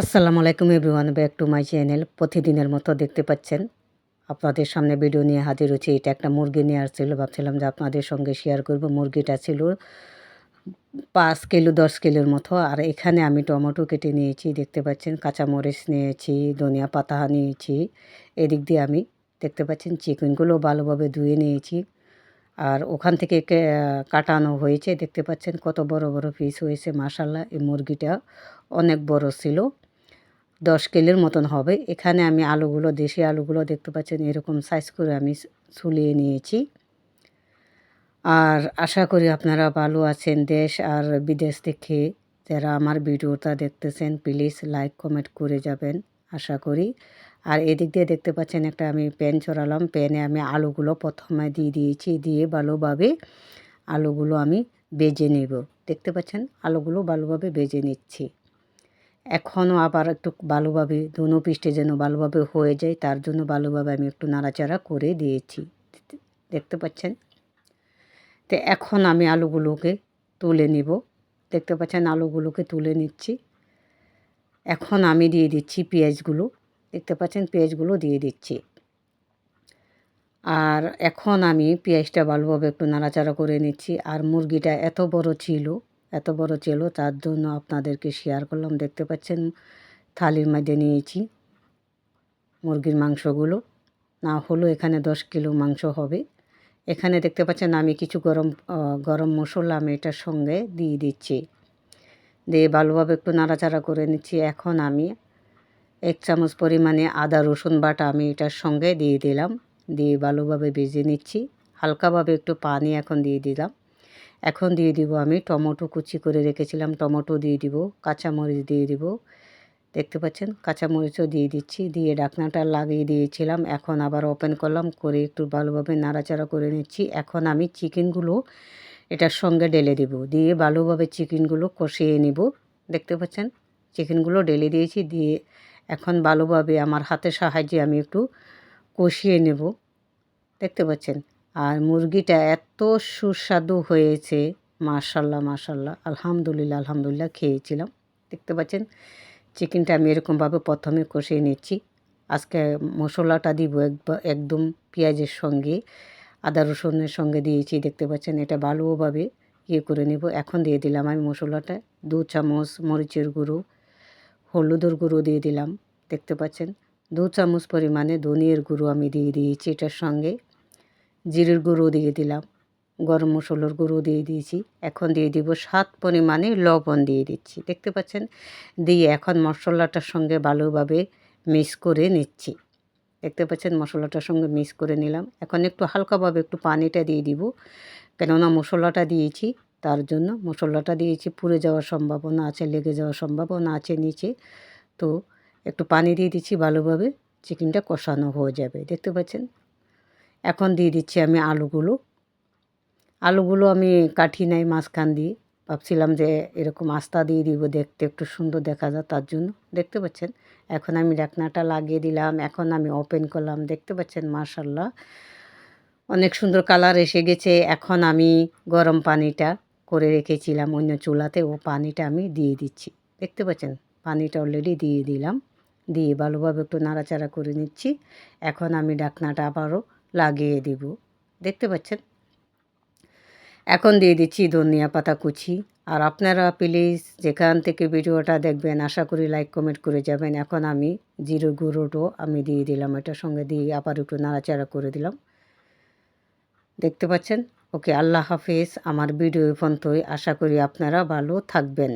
আসসালামু আলাইকুম everyone, back to my channel প্রতিদিনের মতো দেখতে পাচ্ছেন। আপনাদের সামনে ভিডিও নিয়ে হাজির হচ্ছে। এটা একটা মুরগি নিয়ে আসছিল। ভাবছিলাম যে আপনাদের সঙ্গে শেয়ার করব। মুরগিটা ছিল পাঁচ কিলো, দশ কিলোর মতো। আর এখানে আমি টমেটো কেটে নিয়েছি, দেখতে পাচ্ছেন। কাঁচামরিচ নিয়েছি, ধনিয়া পাতা নিয়েছি। এদিক দিয়ে আমি দেখতে পাচ্ছেন চিকেনগুলো ভালোভাবে ধুয়ে নিয়েছি। আর ওখান থেকে কাটানো হয়েছে। দেখতে পাচ্ছেন কত বড় বড় পিস হয়েছে। মাসাল্লাহ এই মুরগিটা অনেক বড় ছিল। দশ কিলোর মতন হবে। এখানে আমি আলুগুলো, দেশি আলুগুলো দেখতে পাচ্ছেন, এরকম সাইজ করে আমি ছুলিয়ে নিয়েছি। আর আশা করি আপনারা ভালো আছেন, দেশ আর বিদেশ থেকে যারা আমার ভিডিওটা দেখতেছেন প্লিজ লাইক কমেন্ট করে যাবেন, আশা করি। আর এদিক দিয়ে দেখতে পাচ্ছেন একটা আমি প্যান চড়ালাম প্যানে আমি আলুগুলো প্রথমে দিয়ে দিয়েছি, দিয়ে ভালোভাবে আলুগুলো আমি বেজে নেব। দেখতে পাচ্ছেন, আলুগুলো ভালোভাবে বেজে নিচ্ছি। এখনও আবার একটু ভালোভাবে দুনো পিষ্টে যেন ভালোভাবে হয়ে যায়, তার জন্য ভালোভাবে আমি একটু নাড়াচাড়া করে দিয়েছি। দেখতে পাচ্ছেন? তো এখন আমি আলুগুলোকে তুলে নিব। দেখতে পাচ্ছেন? আলুগুলোকে তুলে নিচ্ছি। এখন আমি দিয়ে দিচ্ছি পেঁয়াজগুলো। দেখতে পাচ্ছেন? পেঁয়াজগুলো দিয়ে দিচ্ছি। আর এখন আমি পেঁয়াজটা ভালোভাবে একটু নাড়াচাড়া করে নিচ্ছি। আর মুরগিটা এত বড় ছিল এত বড় ছিল তার জন্য আপনাদেরকে শেয়ার করলাম। দেখতে পাচ্ছেন, থালির মধ্যে নিয়েছি মুরগির মাংসগুলো। না হলো এখানে দশ কিলো মাংস হবে। এখানে দেখতে পাচ্ছেন, আমি কিছু গরম গরম মশলা আমি এটার সঙ্গে দিয়ে দিচ্ছি। দিয়ে ভালোভাবে একটু নাড়াচাড়া করে নিচ্ছি। এখন আমি এক চামচ পরিমাণে আদা, রসুন বাটা আমি এটার সঙ্গে দিয়ে দিলাম। দিয়ে ভালোভাবে ভেজে নিচ্ছি। হালকাভাবে একটু পানি এখন দিয়ে দিলাম। এখন দিয়ে দিব আমি টমেটো কুচি করে রেখেছিলাম, টমেটো দিয়ে দিব, কাঁচামরিচ দিয়ে দিব। দেখতে পাচ্ছেন? কাঁচামরিচও দিয়ে দিচ্ছি, দিয়ে ডাকনাটা লাগিয়ে দিয়েছিলাম, এখন আবার ওপেন করলাম, করে একটু ভালোভাবে নাড়াচাড়া করে নিচ্ছি। এখন আমি চিকেনগুলো এটার সঙ্গে ঢেলে দেব, দিয়ে ভালোভাবে চিকেনগুলো কষিয়ে নিব। দেখতে পাচ্ছেন? চিকেনগুলো ঢেলে দিয়েছি, দিয়ে এখন ভালোভাবে আমার হাতের সাহায্যে আমি একটু কষিয়ে নেব। দেখতে পাচ্ছেন? আর মুরগিটা এত সুস্বাদু হয়েছে। মাশাল্লাহ মাশাল্লাহ। আলহামদুলিল্লাহ আলহামদুলিল্লাহ খেয়েছিলাম। দেখতে পাচ্ছেন, চিকেনটা আমি এরকমভাবে প্রথমে কষিয়ে নিচ্ছি। আজকে মশলাটা দিব একদম পেঁয়াজের সঙ্গে, আদা রসুনের সঙ্গে দিয়েছি। দেখতে পাচ্ছেন, এটা ভালোভাবে ইয়ে করে নেব। এখন দিয়ে দিলাম আমি মশলাটা। দু চামচ মরিচের গুঁড়ো, হলুদের গুঁড়ো দিয়ে দিলাম। দেখতে পাচ্ছেন, দু চামচ পরিমাণে ধনিয়ার গুঁড়ো আমি দিয়ে দিয়েছি এটার সঙ্গে। জিরের গুঁড়ো দিয়ে দিলাম। গরম মশলার গুঁড়ো দিয়ে দিয়েছি। এখন দিয়ে দিব সাত পরিমাণে লবণ দিয়ে দিচ্ছি। দেখতে পাচ্ছেন? দিয়ে এখন মশলাটার সঙ্গে ভালোভাবে মিক্স করে নিচ্ছি। দেখতে পাচ্ছেন? মশলাটার সঙ্গে মিক্স করে নিলাম। এখন একটু হালকাভাবে একটু পানিটা দিয়ে দিব। কেননা মশলাটা দিয়েছি, তার জন্য মশলাটা দিয়েছি, পুড়ে যাওয়ার সম্ভাবনা আছে, লেগে যাওয়ার সম্ভাবনা আছে নিচে। তো একটু পানি দিয়ে দিচ্ছি, ভালোভাবে চিকেনটা কষানো হয়ে যাবে। দেখতে পাচ্ছেন? এখন দিয়ে দিচ্ছি আমি আলুগুলো। আলুগুলো আমি কাঠি নাই মাঝখান দিয়ে। ভাবছিলাম যে এরকম আস্তা দিয়ে দিব, দেখতে একটু সুন্দর দেখা যায় তার জন্য। দেখতে পাচ্ছেন? এখন আমি ঢাকনাটা লাগিয়ে দিলাম, এখন আমি ওপেন করলাম। দেখতে পাচ্ছেন? মার্শাল্লাহ অনেক সুন্দর কালার এসে গেছে। এখন আমি গরম পানিটা করে রেখেছিলাম অন্য চুলাতে, ও পানিটা আমি দিয়ে দিচ্ছি। দেখতে পাচ্ছেন? পানিটা অলরেডি দিয়ে দিলাম। দিয়ে ভালোভাবে একটু নাড়াচাড়া করে নিচ্ছি। এখন আমি ডাকনাটা আবারও লাগিয়ে দেব। দেখতে পাচ্ছেন? এখন দিয়ে দিচ্ছি ধনিয়া পাতা কুচি। আর আপনারা প্লিজ যেখান থেকে ভিডিওটা দেখবেন, আশা করি লাইক কমেন্ট করে যাবেন। এখন আমি জিরো গুঁড়োটো আমি দিয়ে দিলাম এটার সঙ্গে দিয়ে আবার একটু নাড়াচাড়া করে দিলাম। দেখতে পাচ্ছেন? ওকে, আল্লাহ হাফিজ। আমার ভিডিও পর্যন্তই। আশা করি আপনারা ভালো থাকবেন।